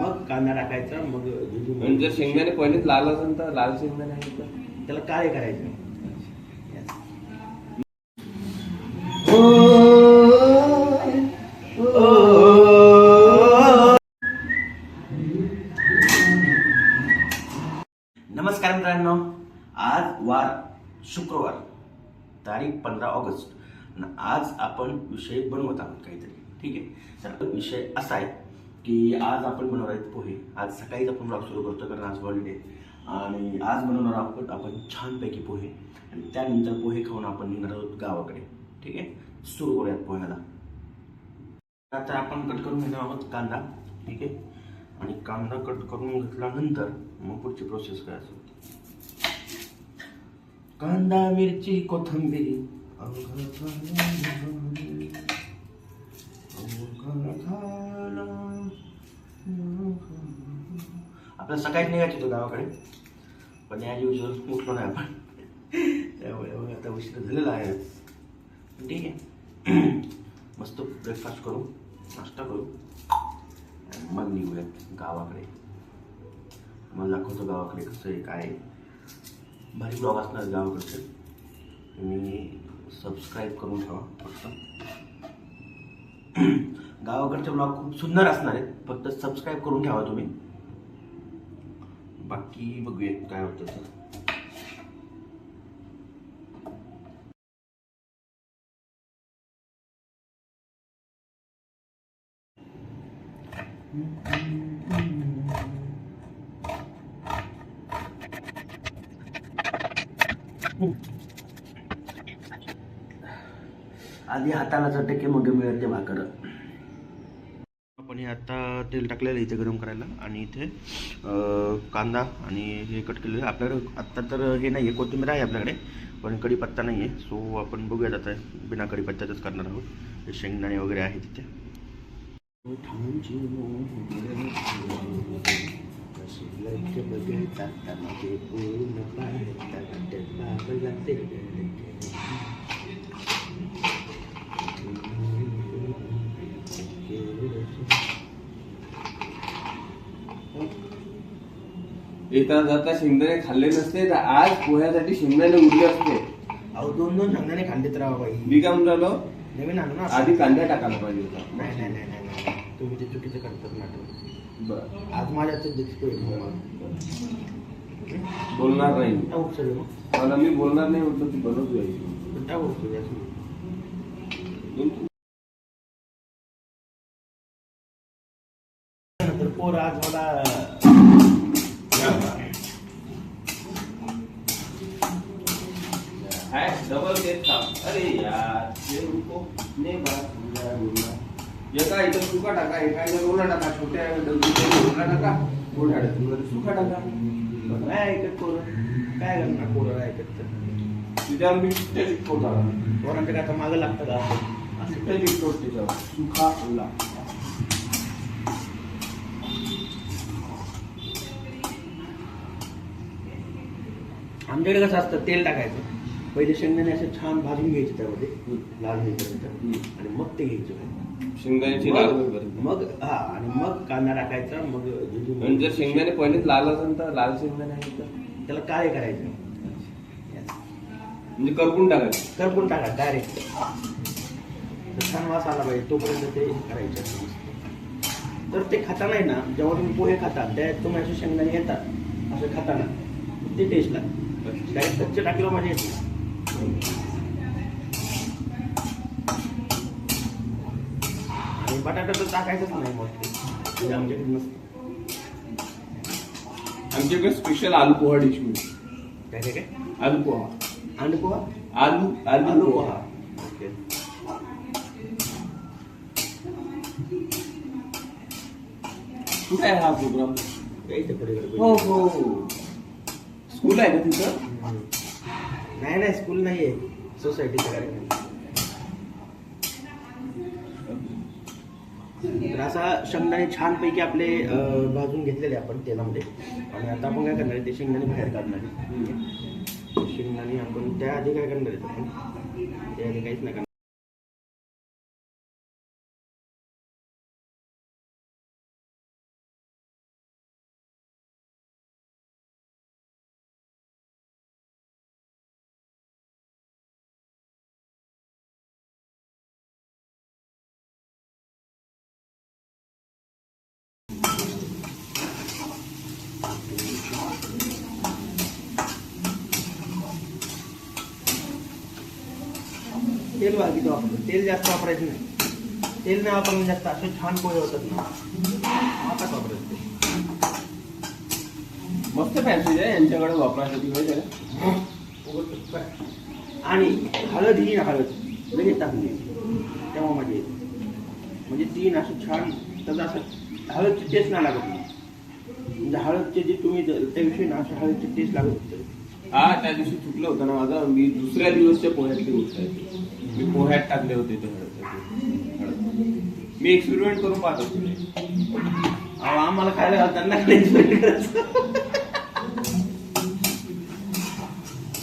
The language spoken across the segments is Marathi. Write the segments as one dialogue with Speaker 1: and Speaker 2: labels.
Speaker 1: मग कांदा टाकायचा मग
Speaker 2: आणि जर शेंगदाणे पहिलेच लाल असेल तर लाल शेंगदाणे आहे का?
Speaker 1: त्याला काळे करायचे. नमस्कार मित्रांनो आज वार शुक्रवार तारीख पंधरा ऑगस्ट. आणि आज आपण विषय बनवत आहोत काहीतरी ठीक आहे? तर विषय असा आहे की आज आपण बनवणार आहेत पोहे. आज सकाळीच आपण ब्लॉग सुरू करतो कारण आज हॉलिडे आणि आज बनवणार आहोत आपण छानपैकी पोहे. आणि त्यानंतर पोहे खाऊन आपण निघणार आहोत गावाकडे. ठीक आहे? सुरू करूयात पोह्याला. आता आपण कट करून घेणार आहोत कांदा. ठीक आहे? आणि कांदा कट करून घेतल्यानंतर मग पुढची प्रोसेस काय असेल कांदा मिरची कोथंबीर. आपल्याला सकाळीच निघायचं होतं गावाकडे. पण या युजल उठलो नाही आपण. त्यामुळे आता उशीर झालेला आहे. ठीक आहे. मस्त ब्रेकफास्ट करू नाश्ता करू. आणि मग निघूयात गावाकडे. मला दाखवतो गावाकडे कसं आहे काय आहे. भारी ब्लॉग असणार गावाकडचे. तुम्ही सबस्क्राईब करून ठेवा फक्त. गावाकडचे ब्लॉग खूप सुंदर असणार आहेत. फक्त सबस्क्राईब करून ठेवा तुम्ही. बाकी बघूया काय होतं तर आधी हाताला चटके मग मिळते भाकर. आत्ता आता तेल टाकलेलं आहे इथे गरम करायला. आणि इथे कांदा आणि हे कट केलेलं आहे. आपल्याकडे आत्ता तर हे नाही आहे कोथिंबीर आहे आपल्याकडे पण कढीपत्ता नाही आहे सो आपण बघूयात आता बिना कढीपत्त्यातच करणार आहोत. हे शेंगदाणे वगैरे आहे तिथे
Speaker 2: येता जाता शेंगदाणे खाल्ले नसते तर आज पोह्यासाठी शेंगदाणे उरले असते.
Speaker 1: अहो दोन दोन शेंगदाणे खांदेत राहा बाई.
Speaker 2: मी काय म्हणतो
Speaker 1: नवीन आणू ना.
Speaker 2: आधी कांदा टाकायला पाहिजे होता.
Speaker 1: नाही नाही नाही नाही नाही. तुम्ही ते चुकीचं करतात नाटक
Speaker 2: बरं.
Speaker 1: आज माझ्या दिसतोय
Speaker 2: बोलणार नाही. मी.
Speaker 1: टाकू सगळं मग?
Speaker 2: मला मी बोलणार नाही म्हटलं ती बनवत जायची
Speaker 1: टाकू सगळं नंतर पोर आज मला
Speaker 2: है डबल तेच काम अरे यार ये रुको ने बात समजा बोलना एका इथं सुका टाका एका इथं रोला टाका छोट्या डबीत रोला टाका मोठ्या डबीत सुका टाका
Speaker 1: काय ऐकत पोर काय करणार पोरं ऐकत तर
Speaker 2: तिच्यावर मी चिठ्ठ्या चिटकवता
Speaker 1: पोरांच्या काय आता मागं लागतं का असं
Speaker 2: चिठ्ठ्या चिटकवत सुखा उल्ला
Speaker 1: आमच्याकडे कसं असतं तेल टाकायचं। पहिले शेंगदाणे असे छान भाजून घ्यायचे त्यामध्ये लाल होईपर्यंत. आणि मग ते घ्यायचं
Speaker 2: शेंगदाण्याची लाल
Speaker 1: मग
Speaker 2: होईपर्यंत.
Speaker 1: मग हा आणि मग कांदा टाकायचा मग जिरी-
Speaker 2: शेंगदाणे पहिलेच लाल असेल तर लाल शेंगदाणे आहे का?
Speaker 1: त्याला काळे करायचे.
Speaker 2: म्हणजे करपून टाकायचं.
Speaker 1: करपून टाका डायरेक्ट छान वास आला पाहिजे तोपर्यंत ते करायचे. तर ते खाताना ना जेव्हा तुम्ही पोहे खाता त्यात तुम्ही असे शेंगदाणे येतात असं खाताना ते टेस्ट लागतं. डायरेक्ट कच्चे टाकलं येत. नाही. आणि बटाटा तर टाकायचंच नाही मोठे ते. आमच्याकडे नसतं
Speaker 2: आमच्याकडे स्पेशल आलू पोहा डिश मिळते
Speaker 1: काय काय
Speaker 2: आलू पोहा.
Speaker 1: अंड पोहा?
Speaker 2: आलू आलू
Speaker 1: आलू
Speaker 2: पोहा.
Speaker 1: ओके.
Speaker 2: कुठे आहे हा प्रोग्राम हो हो. स्कूल आहे का तिथं.
Speaker 1: नाही नाही स्कूल नाही आहे सोसायटीचा कार्यक्रम. तर असा शेंगदाणे छानपैकी आपले अं, भाजून घेतलेले आपण तेलामध्ये. आणि आता आपण काय करणार आहे ते शेंगदाणे बाहेर काढणार आहे. शेंगदाणे आपण त्याआधी काय करणार आहे आपण? त्याआधी काहीच नाही करणार. तेल बाकीचं वापरतो तेल जास्त वापरायचं नाही. तेल नाही वापरून जास्त. असे छान पोहे होतात ना. आताच वापरायचं.
Speaker 2: मस्त फॅन्सी आहे यांच्याकडे वापरायसाठी?
Speaker 1: आणि हळद ही ना हळद. लगेच टाकली तेव्हा मजा येते. म्हणजे तीन असं छान त्याचं असं हळदची टेस्ट नाही लागत म्हणजे हळदचे जे तुम्ही त्याविषयी ना असं हळदची टेस्ट लागत होते.
Speaker 2: हा त्या दिवशी चुकलं होतं ना माझं. मी दुसऱ्या दिवसच्या पोह्यातली गोष्ट आहे. मी पोह्यात टाकले होते ते हळद. मी एक्सपेरिमेंट करून पाहत होते
Speaker 1: आम्हाला खायला घालताना करायचं.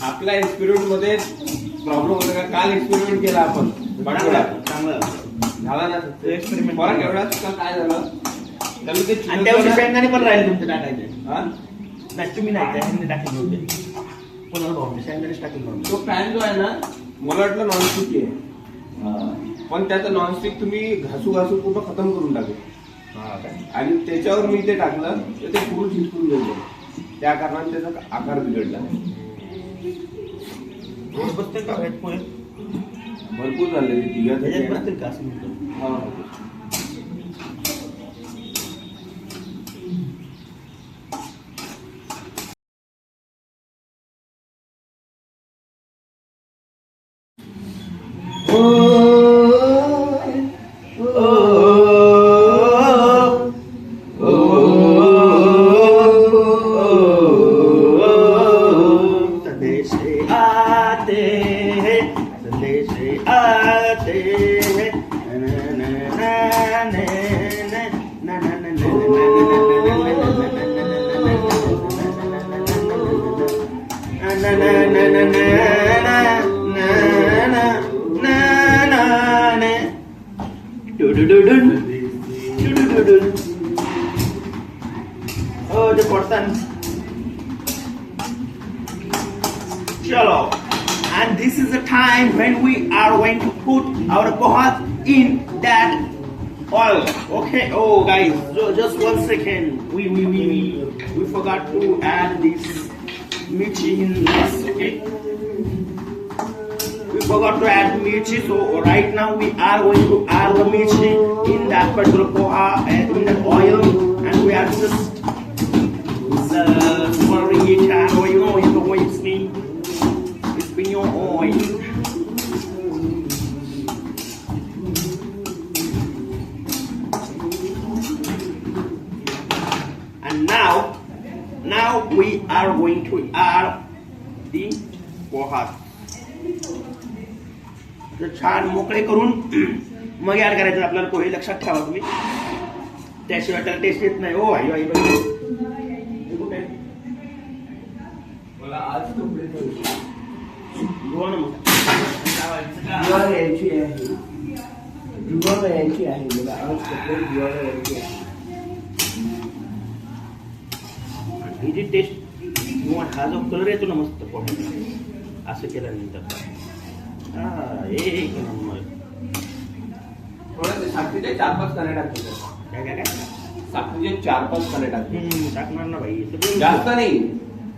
Speaker 2: आपल्या एक्सपेरिमेंटमध्ये प्रॉब्लेम होता का काल एक्सपेरिमेंट केला आपण
Speaker 1: चांगलं.
Speaker 2: झाला ना फरक
Speaker 1: केला.
Speaker 2: एवढाच का काय झालं त्याला ते
Speaker 1: आणि त्या वर्षी
Speaker 2: चिकन-
Speaker 1: शेंगदाणे पण राहिले तुमचे टाकायचे
Speaker 2: हा?
Speaker 1: नाही तुम्ही नाही टाकले होते कोणाला भाऊ शेंगदाणेच टाकले भाऊ
Speaker 2: तो पॅन जो आहे ना मला वाटलं नॉनस्टिक आहे. पण त्याचं नॉनस्टिक तुम्ही घासू घासू पूर्ण खतम करून टाकले. आणि त्याच्यावर मी ते टाकलं तर ते पूर्ण चिटकून गेलं. त्या कारणाने त्याचा आकार बिघडला.
Speaker 1: रोज बसतील का?
Speaker 2: भरपूर झाले. तिघा
Speaker 1: त्याच्यात आते हैं संदेश आते हैं न न न न न न न न Oh, the person. Chalo. And this is the time when we are going to put our pohat in that oil. Okay. Oh, guys, ju- just one second. We we we we, we forgot to add this michi in this. Okay. We forgot to add michi, so right now we are going to add the michi in that particular poha and in the oil, and we are just करायचं आपल्याला पोहे लक्षात ठेवा तुम्ही. त्याशिवाय त्याला टेस्ट येत नाही. हो आई आई हे
Speaker 3: यायची आहे. यायची आहे. मला आज यायची आहे.
Speaker 1: ही जी टेस्ट किंवा हा जो कलर येतो ना मस्त. पोह्याला असं केल्यानंतर. हा एक नंबर
Speaker 2: साखरेचे चार पाच काने टाकते
Speaker 1: काय काय काय?
Speaker 2: साखरेचे चार पाच काने टाकते
Speaker 1: हम्म, टाकणार ना भाई सगळं
Speaker 2: जास्त नाही.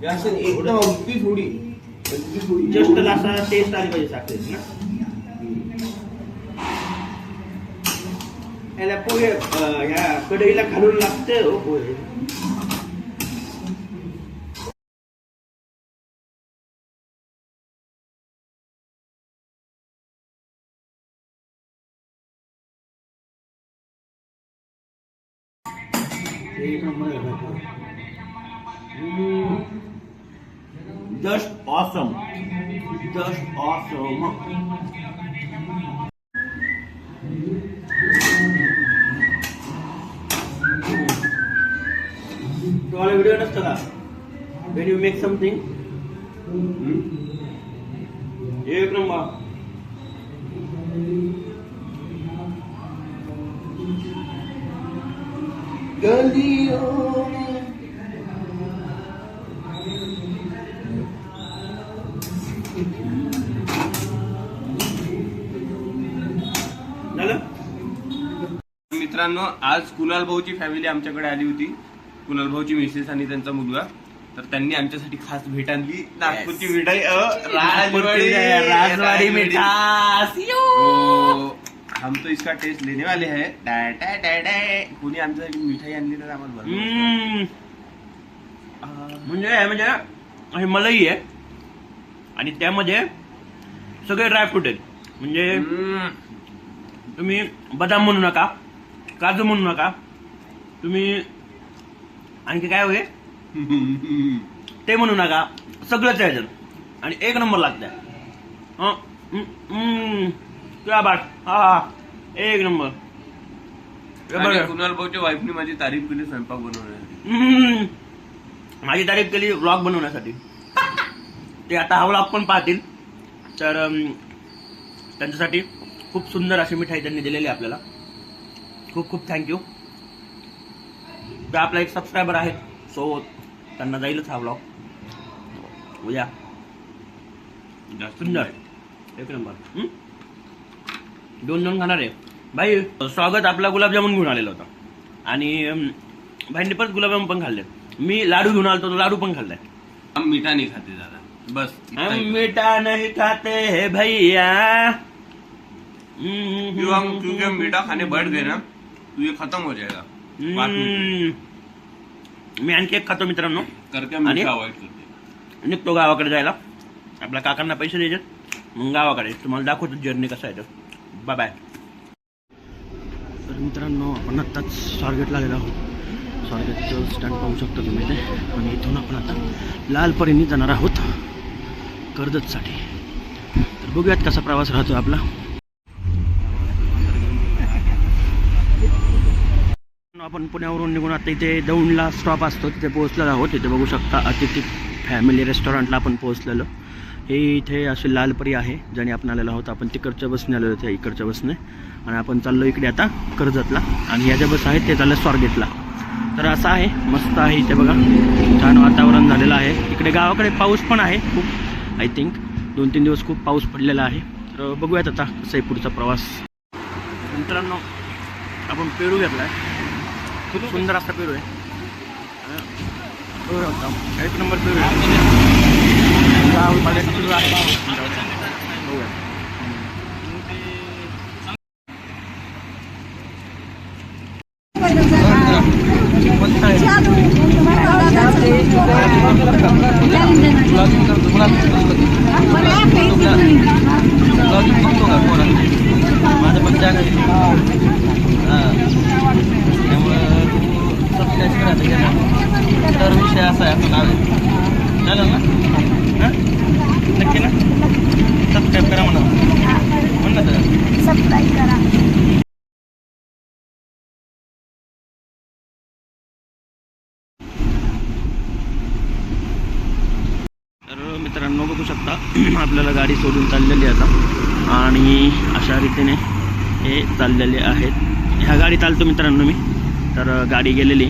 Speaker 2: जास्त नाही. एकदम अगदी थोडी. अगदी थोडी.
Speaker 1: जस्ट असा टेस्ट आली पाहिजे साखरेची ना. याला पोहे अं, ह्या कढईला घालून लागते. हो पोहे. Just awesome. Just awesome. So on a video, when you make something, hmm? Mm.
Speaker 3: गलियों में
Speaker 2: मित्रांनो आज कुणाल भाऊची फॅमिली आमच्याकडे आली होती. कुणाल भाऊची मिसेस आणि त्यांचा मुलगा. तर त्यांनी आमच्यासाठी खास भेट आणली. नागपूरची मिठाई अ, राजवाडी.
Speaker 1: राजवाडी मिठास.
Speaker 2: तो हम तो इसका टेस्ट लेने वाले हैं। डाय डाय डाय डाय कुणी आमच्यासाठी मिठाई आणली तर आम्हाला बरं
Speaker 1: हम्म. म्हणजे म्हणजे हे मलई आहे. आणि त्यामध्ये सगळे ड्रायफ्रूट आहेत. म्हणजे
Speaker 2: हम्म.
Speaker 1: तुम्ही बदाम म्हणू नका काजू म्हणू नका. तुम्ही आणखी काय होते ते म्हणू नका. सगळंच आहे याच्यात आणि एक नंबर लागतंय. हं, हं, हं. क्या बाट हा हा एक नंबर.
Speaker 2: आणि. कुणाल भाऊच्या वाईफने माझी तारीफ केली स्वयंपाक बनवण्यासाठी.
Speaker 1: हम्म. माझी तारीफ केली व्लॉग बनवण्यासाठी. ते आता हा व्लॉग पण पाहतील. तर अम, त्यांच्यासाठी खूप सुंदर अशी मिठाई त्यांनी दिलेली आहे आपल्याला. खूप खूप थँक्यू ते आपला एक सबस्क्रायबर आहे सो त्यांना जाईलच हा व्लॉग उद्या.
Speaker 2: जास्त
Speaker 1: सुंदर. एक नंबर? दोन दोन खाणार आहे. भाई स्वागत आपला गुलाबजामुन घेऊन आलेला होता. आणि भाईंनी परत गुलाबजामुन पण खाल्ले. मी लाडू घेऊन आलो लाडू पण खाल्लाय.
Speaker 2: हम मीठा नहीं खाते ज्यादा बस
Speaker 1: हम. मीठा नहीं खाते है भैया.
Speaker 2: क्योंकि हम मीठा खाने बैठ गए ना तो ये खत्म हो जाएगा। में
Speaker 1: आणखी एक खातो मित्रांनो. आणि-
Speaker 2: मीठा
Speaker 1: निघतो गावाकडे जायला. आपल्या काकांना पैसे द्यायचे मग गावाकडे तुम्हाला दाखवतो जर्नी कसं आहे तर बाय बाय तर मित्रांनो आपण आत्ताच स्वारगेटला आलेलो आहोत. स्वारगेटचं स्टँड पाहू शकता तुम्ही ते आणि इथून आपण आता लालपरीने जाणार आहोत कर्जतसाठी. तर बघूयात कसा प्रवास राहतो आपला. आपण पुण्यावरून निघून आता इथे दौंडला स्टॉप असतो. तिथे पोहोचलेलो आहोत. तिथे बघू शकता अतिथी फॅमिली रेस्टॉरंटला आपण पोहोचलेलो. हे इथे असे लालपरी आहे ज्याने आपण आलेलो आहोत. आपण तिकडच्या बसने आलेलो त्या इकडच्या बसने. आणि आपण चाललो इकडे आता कर्जतला. आणि ह्या ज्या बस आहेत ते चालल्या स्वारगेटला. तर असं आहे मस्त आहे इथे बघा. छान वातावरण झालेलं आहे. इकडे गावाकडे पाऊस पण आहे खूप आय थिंक दोन तीन दिवस खूप पाऊस पडलेला आहे. तर बघूयात आता कसं आहे पुढचा प्रवास. मित्रांनो आपण पेरू घेतला आहे खूप सुंदर असा पेरू आहे. एक नंबर पेरू आहे. गाव बघायचं पेरू आहे. बघूया. माझं पण त्या घरी हां त्यामुळं सबस्क्राईब करा हां नक्की ना? सबस्क्राईब करा म्हणा म्हण ना तर तर मित्रांनो बघू शकता आपल्याला गाडी सोडून चाललेली आता. आणि अशा रीतीने हे चाललेले आहेत. ह्या गाडी चालतो मित्रांनो मी. तर गाडी गेलेली.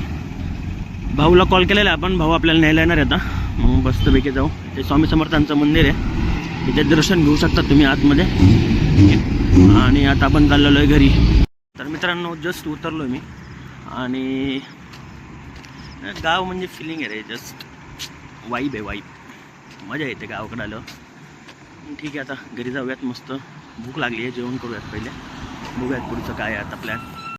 Speaker 1: भाऊला कॉल केलेला आहे आपण. भाऊ आपल्याला न्यायला येणार आहे आता. मग मस्तपैकी जाऊ. ते स्वामी समर्थांचं मंदिर आहे. इथे दर्शन घेऊ शकता तुम्ही आतमध्ये. आणि आता आपण चाललेलो आहे घरी. तर मित्रांनो जस्ट उतरलो मी. आणि गाव म्हणजे फिलिंग आहे रे जस्ट वाईब आहे वाईब मजा येते गावाकडे आलं ठीक आहे आता घरी जाऊयात मस्त. भूक लागली आहे जेवण करूयात पहिले. बघूयात पुढचं काय आहे आता प्लॅन